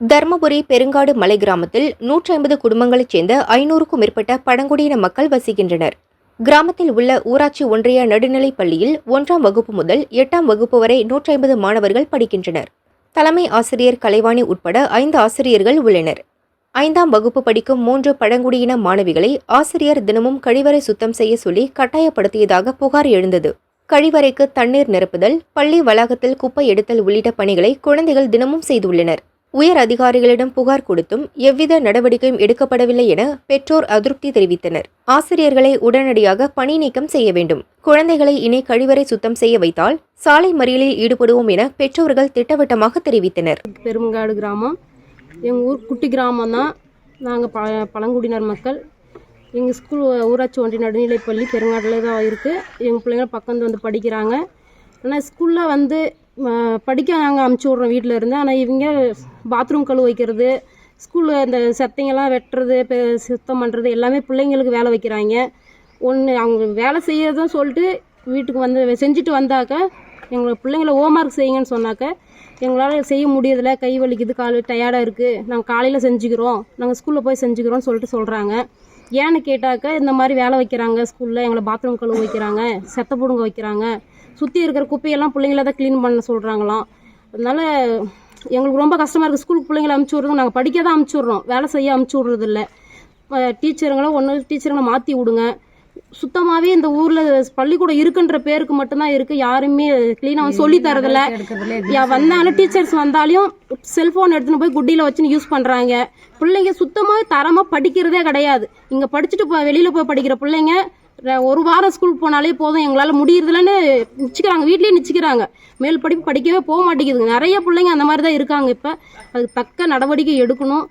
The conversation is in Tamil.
தர்மபுரி பெருங்காடு மலை கிராமத்தில் நூற்றி ஐம்பது குடும்பங்களைச் சேர்ந்த ஐநூறுக்கும் மேற்பட்ட பழங்குடியின மக்கள் வசிக்கின்றனர். கிராமத்தில் உள்ள ஊராட்சி ஒன்றிய நடுநிலைப் பள்ளியில் ஒன்றாம் வகுப்பு முதல் எட்டாம் வகுப்பு வரை நூற்றி ஐம்பது மாணவர்கள் படிக்கின்றனர். தலைமை ஆசிரியர் கலைவாணி உட்பட ஐந்து ஆசிரியர்கள் உள்ளனர். ஐந்தாம் வகுப்பு படிக்கும் மூன்று பழங்குடியின மாணவிகளை ஆசிரியர் தினமும் கழிவறை சுத்தம் செய்ய சொல்லி கட்டாயப்படுத்தியதாக புகார் எழுந்தது. கழிவறைக்கு தண்ணீர் நிரப்புதல் பள்ளி வளாகத்தில் குப்பை எடுத்தல் உள்ளிட்ட பணிகளை குழந்தைகள் தினமும் செய்துள்ளனர். உயர் அதிகாரிகளிடம் புகார் கொடுத்தும் எவ்வித நடவடிக்கையும் எடுக்கப்படவில்லை என பெற்றோர் அதிருப்தி தெரிவித்தனர். ஆசிரியர்களை உடனடியாக பணி நீக்கம் செய்ய வேண்டும். குழந்தைகளை இணை கழிவறை சுத்தம் செய்ய வைத்தால் சாலை மறியலில் ஈடுபடுவோம் என பெற்றோர்கள் திட்டவட்டமாக தெரிவித்தனர். பெருமங்காடு கிராமம். எங்கள் ஊர் குட்டி கிராமம் தான். நாங்கள் ப பழங்குடியினர் மக்கள். எங்கள் ஸ்கூல் ஊராட்சி ஒன்றிய நடுநிலைப்பள்ளி பெருங்காட்டில் தான் இருக்குது எங்கள் பிள்ளைங்க பக்கம் வந்து படிக்கிறாங்க. ஆனால் ஸ்கூலில் வந்து படிக்க நாங்கள் அமுச்சு விட்றோம் வீட்டில் இருந்து. ஆனால் இவங்க பாத்ரூம் கழுவ வைக்கிறது ஸ்கூலில் இந்த செத்தைங்கெல்லாம் வெட்டுறது பெ- சுத்தம் பண்ணுறது எல்லாமே பிள்ளைங்களுக்கு வேலை வைக்கிறாங்க. ஒன்று அவங்க வேலை செய்யறதும் சொல்லிட்டு வீட்டுக்கு வந்து செஞ்சுட்டு வந்தாக்க எங்களை பிள்ளைங்கள ஹோம்ஒர்க் செய்யுங்கன்னு சொன்னாக்க எங்களால் செய்ய முடியறதில்ல. கை வலிக்குது கால் டயர்டாக இருக்குது நாங்கள் காலையில் செஞ்சுக்கிறோம். நாங்கள் ஸ்கூலில் போய் செஞ்சுக்கிறோம்னு சொல்லிட்டு சொல்கிறாங்க ஏன்னு கேட்டாக்க இந்த மாதிரி வேலை வைக்கிறாங்க ஸ்கூலில் எங்களை பாத்ரூம் கழுவ வைக்கிறாங்க செத்த புடுங்க வைக்கிறாங்க. சுற்றி இருக்கிற குப்பையெல்லாம் பிள்ளைங்கள தான் க்ளீன் பண்ண சொல்கிறாங்களாம் அதனால் எங்களுக்கு ரொம்ப கஷ்டமாக இருக்குது ஸ்கூலுக்கு பிள்ளைங்கள அமுச்சு விட்றோம் நாங்கள் படிக்க தான் அமுச்சு விட்றோம். வேலை செய்ய அமுச்சு விட்றதில்ல. டீச்சருங்களை ஒன்று டீச்சருங்களை மாற்றி விடுங்க. சுத்தமாகவே இந்த ஊரில் பள்ளிக்கூடம் இருக்குன்ற பேருக்கு மட்டும்தான் இருக்குது யாருமே க்ளீனாக சொல்லி தரதில்ல. யா வந்தாலும் டீச்சர்ஸ் வந்தாலும் செல்ஃபோன் எடுத்துன்னு போய் குட்டியில் வச்சுன்னு யூஸ் பண்ணுறாங்க பிள்ளைங்க சுத்தமாக தரமாக படிக்கிறதே கிடையாது. இங்கே படிச்சுட்டு வெளியில் போய் படிக்கிற பிள்ளைங்க ஒரு வாரம் ஸ்கூல் போனாலே போதும். எங்களால் முடியறதில்லன்னு நிச்சுக்கிறாங்க. வீட்லேயே நிச்சுக்கிறாங்க. மேல் படிப்பு படிக்கவே போக மாட்டேங்குதுங்க. நிறைய பிள்ளைங்க அந்த மாதிரி தான் இருக்காங்க இப்போ. அதுக்கு தக்க நடவடிக்கை எடுக்கணும்.